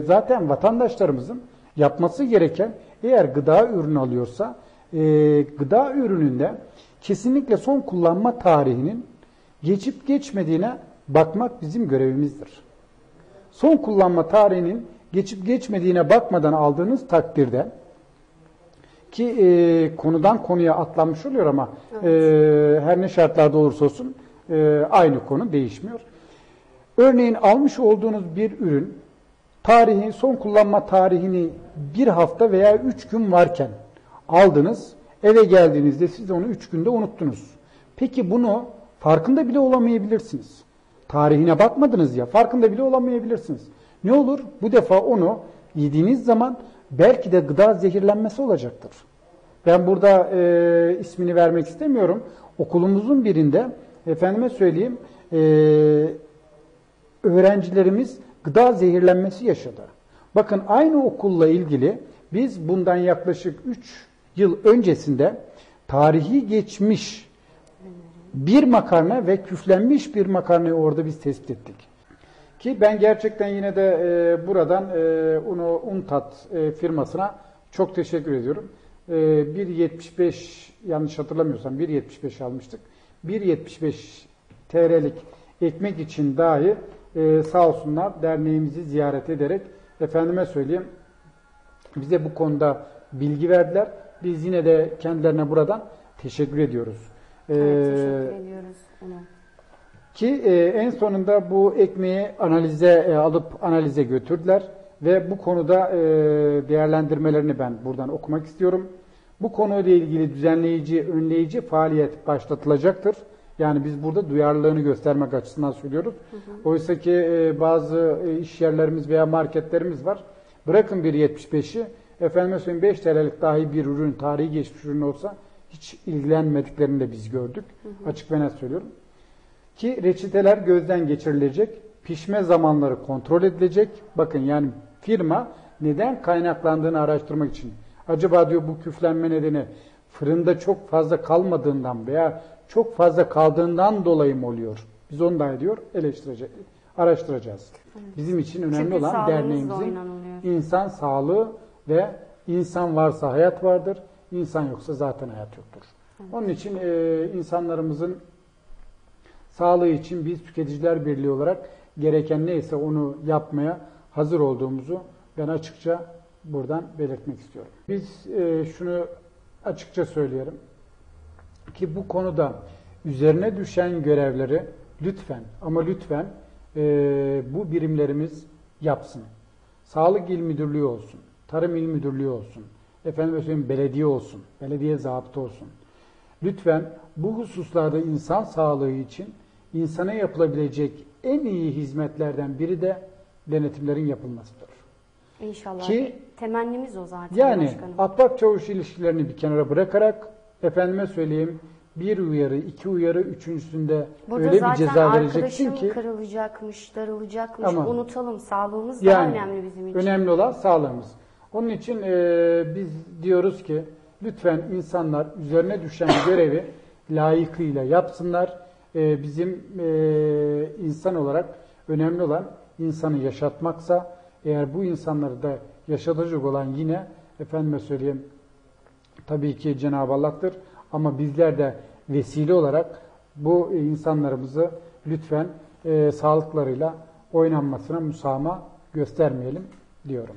Zaten vatandaşlarımızın yapması gereken eğer gıda ürünü alıyorsa e, gıda ürününde kesinlikle son kullanma tarihinin geçip geçmediğine bakmak bizim görevimizdir. Son kullanma tarihinin geçip geçmediğine bakmadan aldığınız takdirde ki e, konudan konuya atlanmış oluyor ama e, her ne şartlarda olursa olsun e, aynı konu değişmiyor. Örneğin almış olduğunuz bir ürün tarihi, son kullanma tarihini bir hafta veya üç gün varken aldınız, eve geldiğinizde siz onu üç günde unuttunuz. Peki bunu farkında bile olamayabilirsiniz. Tarihine bakmadınız ya, farkında bile olamayabilirsiniz. Ne olur? Bu defa onu yediğiniz zaman belki de gıda zehirlenmesi olacaktır. Ben burada e, ismini vermek istemiyorum. Okulumuzun birinde, efendime söyleyeyim, e, öğrencilerimiz gıda zehirlenmesi yaşadı. Bakın aynı okulla ilgili biz bundan yaklaşık 3 yıl öncesinde tarihi geçmiş bir makarna ve küflenmiş bir makarnayı orada biz tespit ettik. Ki ben gerçekten yine de e, buradan e, Uno Untat e, firmasına çok teşekkür ediyorum. E, 1.75 yanlış hatırlamıyorsam 1.75 almıştık. 1.75 TL'lik ekmek için dahi e, sağ olsunlar derneğimizi ziyaret ederek efendime söyleyeyim bize bu konuda bilgi verdiler. Biz yine de kendilerine buradan teşekkür ediyoruz. Evet, Ee, teşekkür ediyoruz ona. ki e, en sonunda bu ekmeği analize e, alıp analize götürdüler ve bu konuda e, değerlendirmelerini ben buradan okumak istiyorum. Bu konuyla ilgili düzenleyici, önleyici faaliyet başlatılacaktır. Yani biz burada duyarlılığını göstermek açısından söylüyoruz. Oysa ki e, bazı e, iş yerlerimiz veya marketlerimiz var. Bırakın 1.75'i, efendime söyleyeyim 5 TL'lik dahi bir ürün, tarihi geçmiş ürün olsa hiç ilgilenmediklerini de biz gördük. Açık ve net söylüyorum. Ki reçeteler gözden geçirilecek, pişme zamanları kontrol edilecek. Bakın yani firma neden kaynaklandığını araştırmak için. Acaba diyor bu küflenme nedeni fırında çok fazla kalmadığından veya çok fazla kaldığından dolayı mı oluyor? Biz onu da diyor eleştirecek, araştıracağız. Bizim için önemli Çünkü olan derneğimizin insan sağlığı ve insan varsa hayat vardır, insan yoksa zaten hayat yoktur. Onun için e, insanlarımızın sağlığı için biz Tüketiciler Birliği olarak gereken neyse onu yapmaya hazır olduğumuzu ben açıkça buradan belirtmek istiyorum. Biz e, şunu açıkça söyleyelim ki bu konuda üzerine düşen görevleri lütfen ama lütfen e, bu birimlerimiz yapsın. Sağlık İl Müdürlüğü olsun, Tarım İl Müdürlüğü olsun, efendim söyleyeyim belediye olsun, belediye zabıta olsun. Lütfen bu hususlarda insan sağlığı için insana yapılabilecek en iyi hizmetlerden biri de denetimlerin yapılmasıdır. İnşallah. Ki- Temennimiz o zaten Yani başkanım. ahbap çavuş ilişkilerini bir kenara bırakarak efendime söyleyeyim bir uyarı, iki uyarı, üçüncüsünde Burada öyle bir ceza vereceksin ki kırılacakmış, darılacakmış. Ama- Unutalım. Sağlığımız daha yani önemli bizim için. önemli olan sağlığımız. Onun için e, biz diyoruz ki lütfen insanlar üzerine düşen görevi layıkıyla yapsınlar. E, bizim e, insan olarak önemli olan insanı yaşatmaksa eğer bu insanları da yaşatacak olan yine efendime söyleyeyim tabii ki Cenab-ı Allah'tır ama bizler de vesile olarak bu insanlarımızı lütfen e, sağlıklarıyla oynanmasına müsamaha göstermeyelim diyorum.